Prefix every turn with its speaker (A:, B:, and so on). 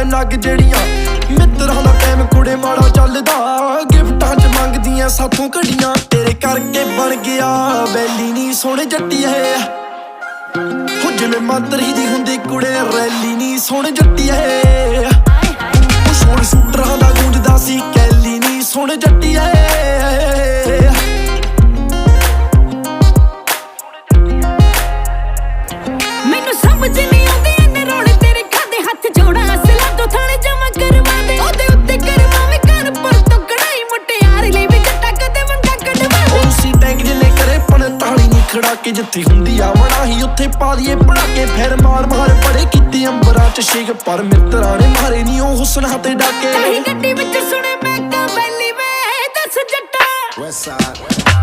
A: ਐਵੇਂ ਨਗ ਜਿਹੜੀਆਂ। ਮਿੱਤਰਾਂ ਦਾ ਟਾਈਮ ਕੁੜੇ ਮਾੜਾ ਚੱਲਦਾ। ਗਿਫਟਾਂ 'ਚ ਮੰਗਦੀਆਂ, ਸਾਥੋਂ ਕੜੀਆਂ ਤੇਰੇ ਕਰਕੇ ਬਣ ਗਿਆ, ਬੈਲੀ ਨਹੀਂ ਸੋਹਣੇ ਜੱਟੀ ਐ ਹੋ ਜਿਵੇਂ ਮੰਤਰੀ ਦੀ ਹੁੰਦੀ ਕੁੜੇ, ਰੈਲੀ ਨਹੀਂ ਸੋਹਣੇ ਜੱਟੀ ਐ ਗੂੰਜਦਾ ਸੀ, ਕੈਲੀ ਨਹੀਂ ਸੋਹਣੇ ਜੱਟੀ ਐ
B: ਮੈਨੂੰ ਸਮਝ ਨਹੀਂ ਆਉਂਦੀ
A: ਖੜਾ ਕੇ ਜਿੱਥੇ ਹੁੰਦੀ ਆ ਵਣਾ ਹੀ ਉੱਥੇ ਪਾ ਦਈਏ ਪੜਾ ਕੇ ਫਿਰ ਮਾਰ ਮਾਰ ਪੜੇ ਕੀਤੀ ਅੰਬਰਾਂ ਚ ਸ਼ੇਕ ਪਰ ਮਿੱਤਰਾਂ ਨੇ ਮਾਰੇ ਨਹੀਂ ਉਹ ਹੁਸਨ ਹੱਥੇ ਡਾਕੇ।
B: ਗੱਡੀ ਵਿੱਚ ਸੁਣੇ ਮੈਂ ਕਾ ਬੈਲੀ ਵੇ ਦੱਸ ਜੱਟਾ।
C: side.